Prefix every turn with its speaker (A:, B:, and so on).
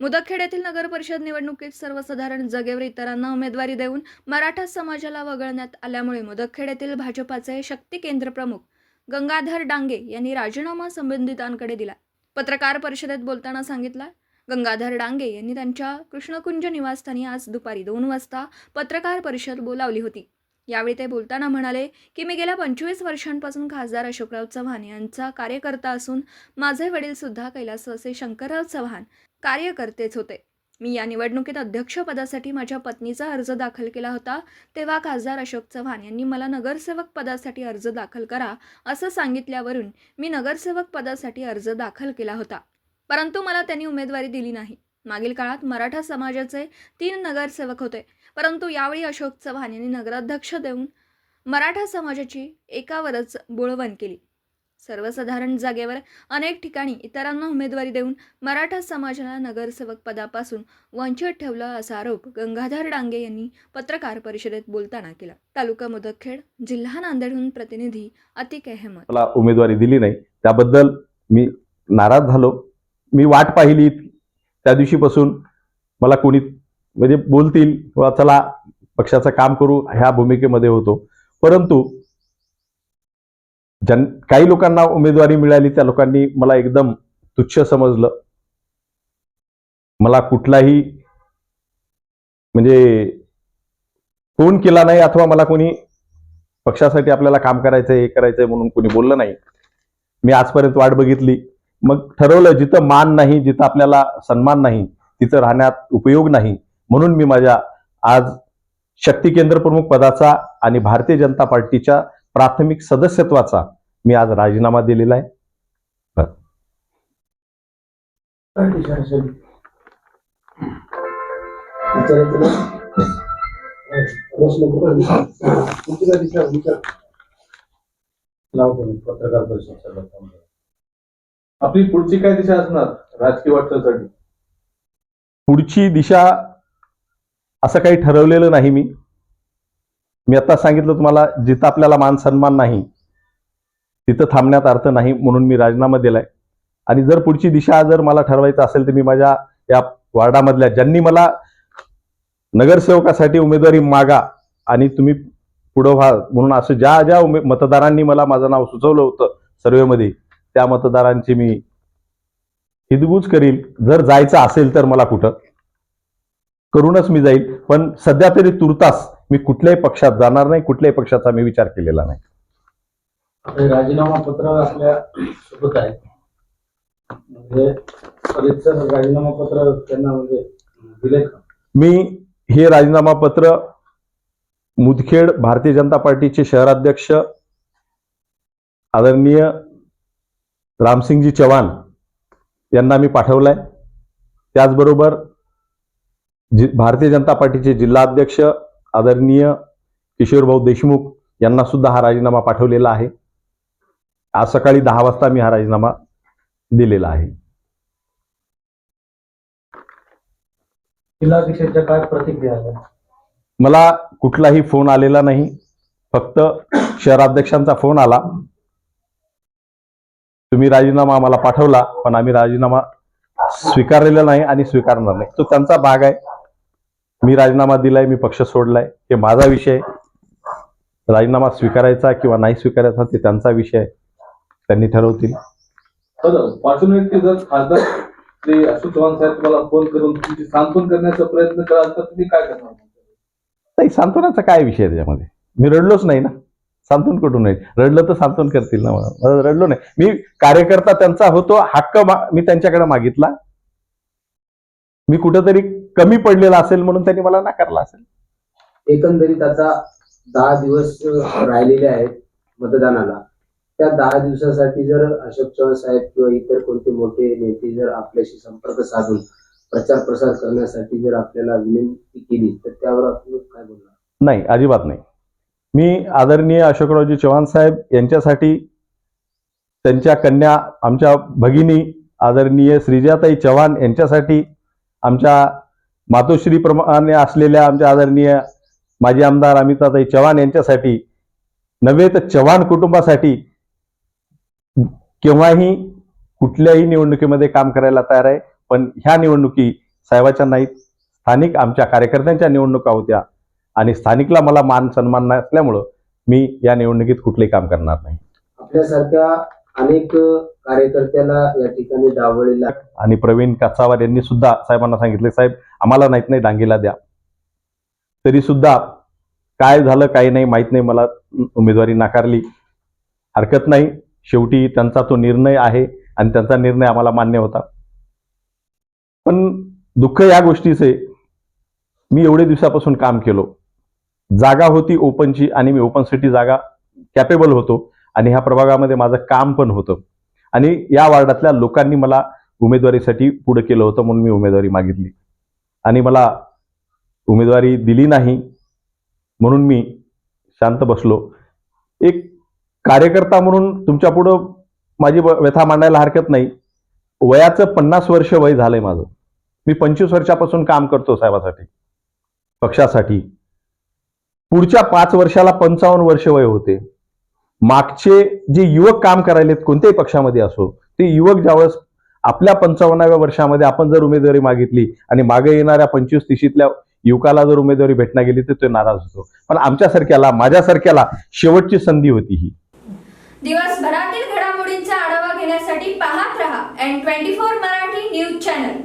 A: मुदखेड येथील नगर परिषद निवडणुकीत सर्वसाधारण जगेवर इतरांना उमेदवारी देऊन मराठा समाजाला वगळण्यात आल्यामुळे मुदखेड येथील भाजपाचे शक्ती केंद्र प्रमुख गंगाधर डांगे यांनी राजीनामा संबंधितांकडे दिला. पत्रकार परिषदेत बोलताना सांगितला गंगाधर डांगे यांनी त्यांच्या कृष्णकुंज निवासस्थानी आज दुपारी दोन वाजता पत्रकार परिषद बोलावली होती. यावेळी ते बोलताना म्हणाले की मी गेल्या पंचवीस वर्षांपासून खासदार अशोकराव चव्हाण यांचा कार्यकर्ता असून माझे वडील सुद्धा कैलासवासी शंकरराव चव्हाण कार्यकर्तेच होते. मी या निवडणुकीत अध्यक्षपदासाठी माझ्या पत्नीचा अर्ज दाखल केला होता तेव्हा खासदार अशोक चव्हाण यांनी मला नगरसेवक पदासाठी अर्ज दाखल करा असं सांगितल्यावरून मी नगरसेवक पदासाठी अर्ज दाखल केला होता. परंतु मला त्यांनी उमेदवारी दिली नाही. मागील काळात मराठा समाजाचे तीन नगरसेवक होते. परंतु यावेळी अशोक चव्हाण यांनी नगराध्यक्ष देऊन मराठा समाजाची एकावरच बोळवण केली. सर्वसाधारण जागेवर अनेक ठिकाणी इतरांना उमेदवारी देऊन मराठा समाजाला नगरसेवक पदापासून वंचित ठेवलं असा आरोप गंगाधर डांगे यांनी पत्रकार परिषदेत बोलताना केला. तालुका मुदखेड जिल्हा नांदेडहून प्रतिनिधी अतिक अहमद.
B: मला उमेदवारी दिली नाही. त्याबद्दल मी नाराज झालो. मी वाट पाहिली त्या दिवशीपासून. मला कोणी म्हणजे बोलतील किंवा चला पक्षाचं काम करू ह्या भूमिकेमध्ये होतो. परंतु ज्यां काही लोकांना उमेदवारी मिळाली त्या लोकांनी मला एकदम तुच्छ समजलं. मला कुठलाही म्हणजे फोन केला नाही अथवा मला कोणी पक्षासाठी आपल्याला काम करायचंय हे करायचंय म्हणून कोणी बोललं नाही. मी आजपर्यंत वाट बघितली. मग ठरवलं जिथं मान नाही जिथं आपल्याला सन्मान नाही तिथं राहण्यात उपयोग नाही. म्हणून मी माझ्या आज शक्ती केंद्र प्रमुख पदाचा आणि भारतीय जनता पार्टीच्या प्राथमिक सदस्यत्वाचा मी आज राजीनामा दिलेला आहे
C: पत्रकार परिषद. आपली पुढची काय दिशा असणार राजकीय वाटचालीसाठी
B: पुढची दिशा असं काही ठरवलेलं नाही मी. मी आता सांगितलं तुम्हाला जिथं आपल्याला मान सन्मान नाही तिथं थांबण्यात अर्थ नाही म्हणून मी राजीनामा दिलाय. आणि जर पुढची दिशा जर मला ठरवायचं असेल तर मी माझ्या या वार्डामधल्या ज्यांनी मला नगरसेवकासाठी उमेदवारी मागा आणि तुम्ही पुढं व्हा म्हणून असं ज्या ज्या उमे मतदारांनी मला माझं नाव सुचवलं होतं सर्वेमध्ये त्या मतदारांची मी हिदबूज करील. जर जायचं असेल तर मला कुठं? करूनच मी जाईल. पण सध्या तरी तुर्तास मी कुठल्याही पक्षात जाणार नाही कुठल्याही पक्षाचा मी विचार केलेला नाही.
D: हे राजीनामा पत्र आपल्यासोबत आहे. म्हणजे राजीनामा पत्र त्यांना म्हणजे दिले
B: मी हे राजीनामा पत्र मुदखेड भारतीय जनता पार्टीचे शहराध्यक्ष आदरणीय रामसिंगजी चव्हाण यांना मी पाठवलाय. त्याचबरोबर जि भारतीय जनता पार्टीचे जिल्हाध्यक्ष आदरणीय किशोरभाऊ देशमुख यांना सुद्धा हा राजीनामा पाठवलेला आहे. आज सकाळी दहा वाजता मी हा राजीनामा दिलेला आहे.
D: जिल्हाध्यक्षांच्या काय प्रतिक्रिया
B: मला कुठलाही फोन आलेला नाही. फक्त शहराध्यक्षांचा फोन आला. तुम्ही राजीनामा आम्हाला पाठवला पण आम्ही राजीनामा स्वीकारलेला नाही आणि स्वीकारणार नाही. तो त्यांचा भाग आहे. मी राजीनामा दिलाय मी पक्ष सोडलाय हे माझा विषय. राजीनामा स्वीकारायचा किंवा नाही स्वीकारायचा ते त्यांचा विषय त्यांनी ठरवतील. नाही सांत्वनाचा काय विषय त्याच्यामध्ये? मी रडलोच नाही ना? सांत्वन कुठून नाही रडलं तर सांत्वन करतील ना मला. मला रडलो नाही. मी कार्यकर्ता त्यांचा होतो हक्क मी त्यांच्याकडे मागितला. मी कुठंतरी कमी पडलेला असेल म्हणून त्यांनी मला नाकारला असेल.
E: एकंदरीत आता दहा दिवस राहिलेले आहेत मतदानाला. त्या दहा दिवसासाठी जर अशोक चव्हाण साहेब किंवा इतर कोणते मोठे नेते जर आपल्याशी संपर्क साधून प्रचार प्रसार करण्यासाठी जर आपल्याला विनंती केली तर त्यावर आपण काय बोलणार?
B: नाही अजिबात नाही. मी आदरणीय अशोकरावजी चव्हाण साहेब यांच्यासाठी त्यांच्या कन्या आमच्या भगिनी आदरणीय श्रीजाताई चव्हाण यांच्यासाठी आमच्या मातोश्री प्रमाणे असलेल्या आमच्या आदरणीय माजी आमदार अमिताताई चव्हाण यांच्यासाठी नव्हे तर चव्हाण कुटुंबासाठी केव्हाही कुठल्याही निवडणुकीमध्ये काम करायला तयार आहे. पण ह्या निवडणुकी साहेबाच्या नाहीत. स्थानिक आमच्या कार्यकर्त्यांच्या निवडणुका होत्या आणि स्थानिकला मला मान सन्मान नसल्यामुळं मी या निवडणुकीत कुठलंही काम करणार नाही.
E: आपल्यासारख्या अनेक कार्यकर्त्याला या ठिकाणी डावळलेला
B: आणि प्रवीण कासावार यांनी सुद्धा साहेबांना सांगितले साहेब आम्हाला नाहीत नाही डांगीला द्या. तरी सुद्धा काय झालं काही नाही माहीत नाही मला उमेदवारी नाकारली. हरकत नाही. शेवटी त्यांचा तो निर्णय आहे आणि त्यांचा निर्णय आम्हाला मान्य होता. पण दुःख या गोष्टीचे मी एवढे दिवसापासून काम केलो. जागा होती ओपनची आणि मी ओपनसाठी जागा कॅपेबल होतो आणि ह्या प्रभागामध्ये माझं काम पण होतं. आणि या वार्डातल्या लोकांनी मला उमेदवारीसाठी पुढे केलं होतं म्हणून मी उमेदवारी मागितली. आणि मला उमेदवारी दिली नाही म्हणून मी शांत बसलो. एक कार्यकर्ता म्हणून तुमच्या पुढं माझी व्यथा मांडायला हरकत नाही. वयाचं पन्नास वर्ष वय झालंय माझं. मी पंचवीस वर्षापासून काम करतो साहेबासाठी पक्षासाठी. पुढच्या पाच वर्षाला पंचावन्न वर्ष वय होते. मागचे जे युवक काम करायलेत कोणत्याही पक्षामध्ये असो ते युवक ज्यावेळेस आपल्या पंचावन्नाव्या वर्षामध्ये आपण जर उमेदवारी मागितली आणि मागे येणाऱ्या पंचवीस तिशीतल्या युवकाला जर उमेदवारी भेटणार गेली तर तो नाराज होतो. पण आमच्यासारख्याला माझ्यासारख्याला शेवटची संधी होती ही.
A: दिवसभरातील घडामोडींचा आढावा घेण्यासाठी पाहत रहा N twenty four Marathi news channel